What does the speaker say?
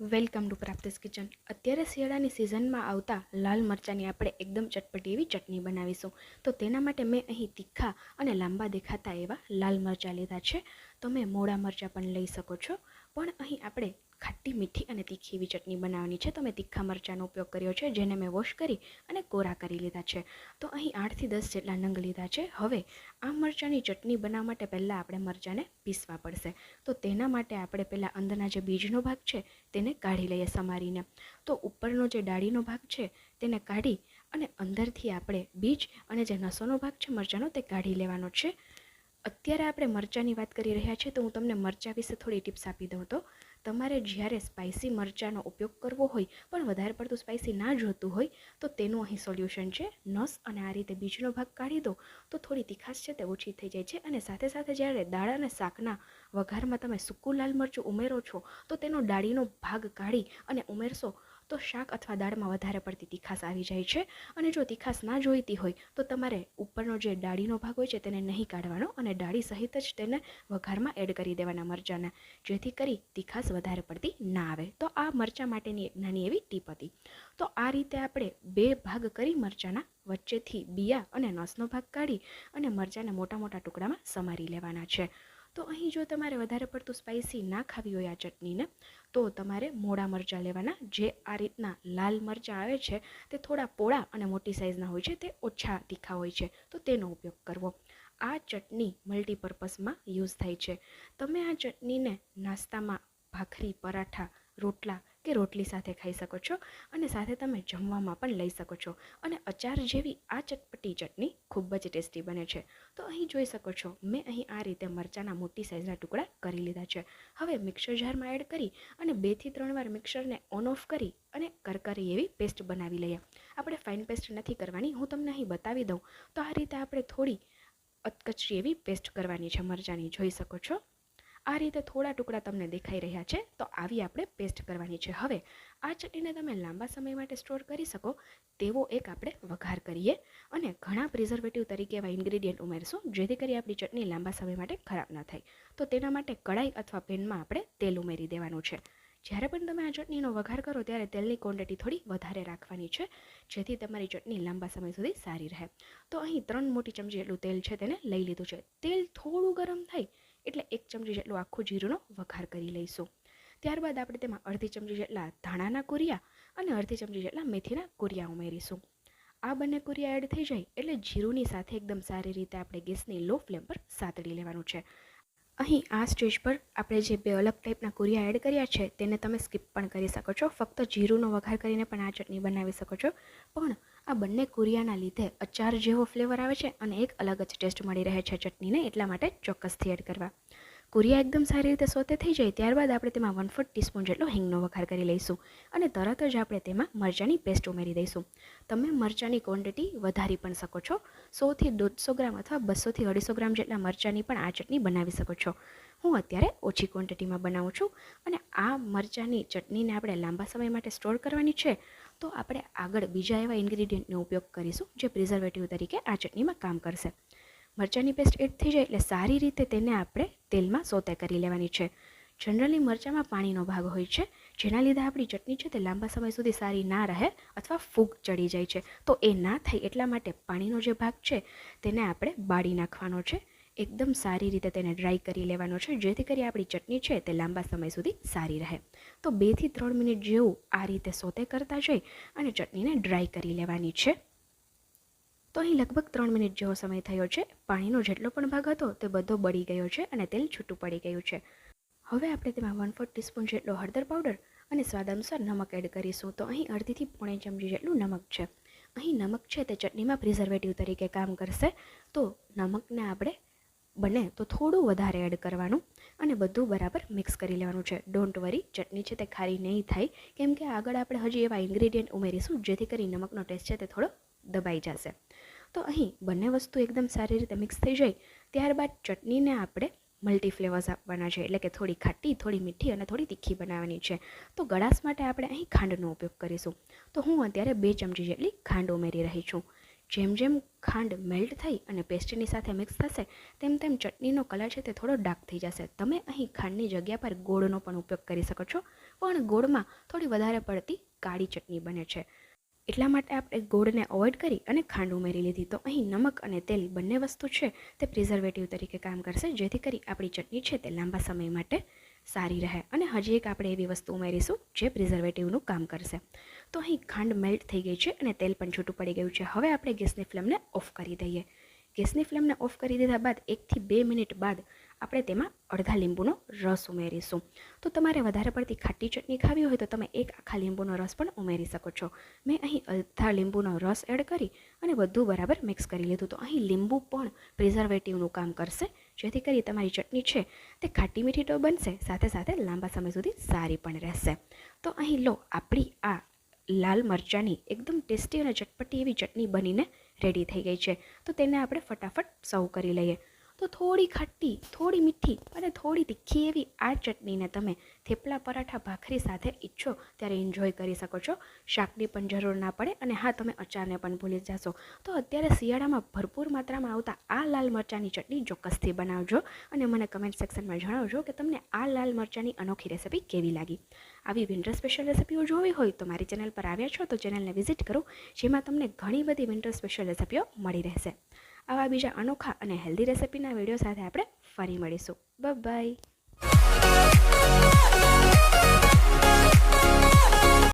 Welcome to પ્રાપ્તિસ kitchen. અત્યારે શિયાળાની સિઝનમાં આવતા લાલ મરચાંની આપણે એકદમ ચટપટી એવી ચટણી બનાવીશું. તો તેના માટે મેં અહીં તીખા અને લાંબા દેખાતા એવા લાલ મરચાં લીધા છે. તમે મોડા મરચાં પણ લઈ શકો છો. પણ અહીં આપણે ખાટી મીઠી અને તીખી એવી ચટણી બનાવવાની છે. તો મેં તીખા મરચાંનો ઉપયોગ કર્યો છે, જેને મેં વોશ કરી અને કોરા કરી લીધા છે. તો અહીં આઠથી દસ જેટલા નંગ લીધા છે. હવે આ મરચાંની ચટણી બનાવવા માટે પહેલાં આપણે મરચાંને પીસવા પડશે. તો તેના માટે આપણે પહેલાં અંદરના જે બીજનો ભાગ છે, તેને કાઢી લઈએ સમારીને. તો ઉપરનો જે ડાળીનો ભાગ છે, તેને કાઢી અને અંદરથી આપણે બીજ અને જે નસોનો ભાગ છે, મરચાંનો તે કાઢી લેવાનો છે. અત્યારે આપણે મરચાંની વાત કરી રહ્યા છીએ, તો હું તમને મરચાં વિશે થોડી ટિપ્સ આપી દઉં તો. તમારે જ્યારે સ્પાઇસી મરચાંનો ઉપયોગ કરવો હોય, પણ વધારે પડતું સ્પાઇસી ના જોતું હોય, તો તેનું અહીં સોલ્યુશન છે નસ અને આ રીતે બીજનો ભાગ કાઢી દો. તો થોડી તીખાશ છે તે ઓછી થઈ જાય છે અને સાથે સાથે જ્યારે દાળ અને શાકના વઘારમાં તમે સૂકું લાલ મરચું ઉમેરો છો, તો તેનો ડાળીનો ભાગ કાઢી અને ઉમેરશો, તો શાક અથવા દાળમાં વધારે પડતી તીખાસ આવી જાય છે. અને જો તીખાશ ના જોઈતી હોય, તો તમારે ઉપરનો જે ડાળીનો ભાગ હોય છે તેને નહીં કાઢવાનો અને ડાળી સહિત જ તેને વઘારમાં એડ કરી દેવાના મરચાંના. જેથી કરી વધારે પડતી ના આવે. તો આ મરચાં માટેની એક નાની એવી ટીપ હતી. તો આ રીતે આપણે બે ભાગ કરી મરચાંના વચ્ચેથી બિયા અને નસનો ભાગ કાઢી અને મરચાંને મોટા મોટા ટુકડામાં સમારી લેવાના છે. તો અહીં જો તમારે વધારે પડતું સ્પાઇસી ના ખાવી હોય આ ચટણીને, તો તમારે મોડા મરચાં લેવાના. જે આ રીતના લાલ મરચાં આવે છે, તે થોડા પોળા અને મોટી સાઇઝના હોય છે, તે ઓછા તીખા હોય છે. તો તેનો ઉપયોગ કરવો. આ ચટણી મલ્ટીપર્પઝમાં યુઝ થાય છે. તમે આ ચટણીને નાસ્તામાં ભાખરી, પરાઠા, રોટલા કે રોટલી સાથે ખાઈ શકો છો અને સાથે તમે જમવામાં પણ લઈ શકો છો. અને અચાર જેવી આ ચટપટી ચટણી ખૂબ જ ટેસ્ટી બને છે. તો અહીં જોઈ શકો છો, મેં અહીં આ રીતે મરચાંના મોટી સાઇઝના ટુકડા કરી લીધા છે. હવે મિક્સર જારમાં એડ કરી અને બેથી ત્રણ વાર મિક્સરને ઓન ઓફ કરી અને કરકરી એવી પેસ્ટ બનાવી લઈએ. આપણે ફાઇન પેસ્ટ નથી કરવાની, હું તમને અહીં બતાવી દઉં. તો આ રીતે આપણે થોડી અતકચરી એવી પેસ્ટ કરવાની છે મરચાંની, જોઈ શકો છો? આ રીતે થોડા ટુકડા તમને દેખાઈ રહ્યા છે, તો આવી આપણે પેસ્ટ કરવાની છે. હવે, આ ચટણીને તમે લાંબા સમય માટે સ્ટોર કરી શકો, તેવો એક આપણે વઘાર કરીએ અને ઘણા પ્રિઝર્વેટિવ તરીકે એવા ઇન્ગ્રીડિયન્ટ ઉમેરશું, જેથી કરી આપણી ચટણી લાંબા સમય માટે ખરાબ ન થાય. તો તેના માટે કડાઈ અથવા પેનમાં આપણે તેલ ઉમેરી દેવાનું છે. જ્યારે પણ તમે આ ચટણીનો વઘાર કરો, ત્યારે તેલની ક્વોન્ટિટી થોડી વધારે રાખવાની છે, જેથી તમારી ચટણી લાંબા સમય સુધી સારી રહે. તો અહીં ત્રણ મોટી ચમચી એટલું તેલ છે, તેને લઈ લીધું છે. તેલ થોડું ગરમ થાય એટલે એક ચમચી જેટલું આખું જીરુંનો વઘાર કરી લઈશું. ત્યારબાદ આપણે તેમાં અડધી ચમચી જેટલા ધાણાના કુરિયા અને અડધી ચમચી જેટલા મેથીના કુરિયા ઉમેરીશું. આ બંને કુરિયા એડ થઈ જાય એટલે જીરુંની સાથે એકદમ સારી રીતે આપણે ગેસની લો ફ્લેમ પર સાતડી લેવાનું છે. અહીં આ સ્ટેજ પર આપણે જે બે અલગ ટાઈપના કુરિયા એડ કર્યા છે, તેને તમે સ્કીપ પણ કરી શકો છો. ફક્ત જીરુંનો વઘાર કરીને પણ આ ચટણી બનાવી શકો છો. પણ આ બંને કુરિયાના લીધે અચાર જેવો ફ્લેવર આવે છે અને એક અલગ જ ટેસ્ટ મળી રહે છે ચટણીને, એટલા માટે ચોક્કસથી એડ કરવા. કુરિયા એકદમ સારી રીતે સોતે થઈ જાય, ત્યારબાદ આપણે તેમાં વન ફોર્થ ટીસ્પૂન જેટલો હિંગનો વઘાર કરી લઈશું અને તરત જ આપણે તેમાં મરચાંની પેસ્ટ ઉમેરી દઈશું. તમે મરચાંની ક્વોન્ટિટી વધારી પણ શકો છો, સોથી દોઢસો ગ્રામ અથવા બસોથી અઢીસો ગ્રામ જેટલા મરચાંની પણ આ ચટણી બનાવી શકો છો. હું અત્યારે ઓછી ક્વોન્ટિટીમાં બનાવું છું અને આ મરચાંની ચટણીને આપણે લાંબા સમય માટે સ્ટોર કરવાની છે, તો આપણે આગળ બીજા એવા ઇન્ગ્રીડિયન્ટનો ઉપયોગ કરીશું જે પ્રિઝર્વેટિવ તરીકે આ ચટણીમાં કામ કરશે. મરચાંની પેસ્ટ એડ થઈ જાય એટલે સારી રીતે તેને આપણે તેલમાં સોતે કરી લેવાની છે. જનરલી મરચાંમાં પાણીનો ભાગ હોય છે, જેના લીધે આપણી ચટણી છે તે લાંબા સમય સુધી સારી ના રહે અથવા ફૂગ ચડી જાય છે. તો એ ના થાય એટલા માટે પાણીનો જે ભાગ છે તેને આપણે બાળી નાખવાનો છે. એકદમ સારી રીતે તેને ડ્રાય કરી લેવાનો છે, જેથી કરી આપણી ચટણી છે તે લાંબા સમય સુધી સારી રહે. તો બેથી ત્રણ મિનિટ જેવું આ રીતે સોતે કરતા જઈ અને ચટણીને ડ્રાય કરી લેવાની છે. તો અહીં લગભગ ત્રણ મિનિટ જેવો સમય થયો છે. પાણીનો જેટલો પણ ભાગ હતો તે બધો બળી ગયો છે અને તેલ છૂટું પડી ગયું છે. હવે આપણે તેમાં વન ફોર્થ ટીસ્પૂન જેટલો હળદર પાવડર અને સ્વાદ અનુસાર નમક એડ કરીશું. તો અહીં અડધીથી પોણે ચમચી જેટલું નમક છે. અહીં નમક છે તે ચટણીમાં પ્રિઝર્વેટિવ તરીકે કામ કરશે. તો નમકને આપણે બને તો થોડું વધારે એડ કરવાનું અને બધું બરાબર મિક્સ કરી લેવાનું છે. ડોન્ટ વરી ચટણી છે તે ખારી નહીં થાય. કેમ કે આગળ આપણે હજી એવા ઇન્ગ્રીડિયન્ટ ઉમેરીશું જેથી કરી નમકનો ટેસ્ટ છે તે થોડો દબાઈ જશે. તો અહીં બંને વસ્તુ એકદમ સારી રીતે મિક્સ થઈ જાય, ત્યારબાદ ચટણીને આપણે મલ્ટી ફ્લેવર્સ આપવાના છે. એટલે કે થોડી ખાટી, થોડી મીઠી અને થોડી તીખી બનાવવાની છે. તો ગળાશ માટે આપણે અહીં ખાંડનો ઉપયોગ કરીશું. તો હું અત્યારે બે ચમચી જેટલી ખાંડ ઉમેરી રહી છું. જેમ જેમ ખાંડ મેલ્ટ થઈ અને પેસ્ટ્રીની સાથે મિક્સ થશે, તેમ તેમ ચટણીનો કલર છે તે થોડો ડાર્ક થઈ જશે. તમે અહીં ખાંડની જગ્યા પર ગોળનો પણ ઉપયોગ કરી શકો છો, પણ ગોળમાં થોડી વધારે પડતી કાળી ચટણી બને છે. એટલા માટે આપણે ગોળને અવોઇડ કરી અને ખાંડ ઉમેરી લીધી. તો અહીં નમક અને તેલ બંને વસ્તુ છે, તે પ્રિઝર્વેટિવ તરીકે કામ કરશે, જેથી કરી આપણી ચટણી છે તે લાંબા સમય માટે સારી રહે. અને હજી એક આપણે એવી વસ્તુ ઉમેરીશું, જે પ્રિઝર્વેટિવનું કામ કરશે. તો અહીં ખાંડ મેલ્ટ થઈ ગઈ છે અને તેલ પણ છૂટું પડી ગયું છે. હવે આપણે ગેસની ફ્લેમને ઓફ કરી દઈએ. ગેસની ફ્લેમને ઓફ કરી દીધા બાદ એકથી બે મિનિટ બાદ આપણે તેમાં અડધા લીંબુનો રસ ઉમેરીશું. તો તમારે વધારે પડતી ખાટી ચટણી ખાવી હોય તો તમે એક આખા લીંબુનો રસ પણ ઉમેરી શકો છો. મેં અહીં અડધા લીંબુનો રસ એડ કરી અને બધું બરાબર મિક્સ કરી લીધું. તો અહીં લીંબુ પણ પ્રિઝર્વેટિવનું કામ કરશે. જેથી કરી તમારી ચટણી છે તે ખાટી મીઠી તો બનશે, સાથે સાથે લાંબા સમય સુધી સારી પણ રહેશે. તો અહીં લો આપણી આ લાલ મરચાંની એકદમ ટેસ્ટી અને ચટપટી એવી ચટણી બનીને રેડી થઈ ગઈ છે. તો તેને આપણે ફટાફટ સર્વ કરી લઈએ. તો થોડી ખટ્ટી, થોડી મીઠી અને થોડી તીખી એવી આ ચટણીને તમે થેપલા પરાઠા ભાખરી સાથે ઈચ્છો ત્યારે એન્જોય કરી શકો છો. શાકની પણ જરૂર ના પડે અને હા, તમે અચારને પણ ભૂલી જશો. તો અત્યારે શિયાળામાં ભરપૂર માત્રામાં આવતા આ લાલ મરચાંની ચટણી ચોક્કસથી બનાવજો અને મને કમેન્ટ સેક્શનમાં જણાવજો કે તમને આ લાલ મરચાંની અનોખી રેસિપી કેવી લાગી. આવી વિન્ટર સ્પેશિયલ રેસિપીઓ જોવી હોય તો મારી ચેનલ પર આવ્યા છો તો ચેનલને વિઝિટ કરો, જેમાં તમને ઘણી બધી વિન્ટર સ્પેશિયલ રેસિપીઓ મળી રહેશે. આવા બીજા અનોખા અને હેલ્ધી રેસિપીના વીડિયો સાથે આપણે ફરી મળીશું. બાય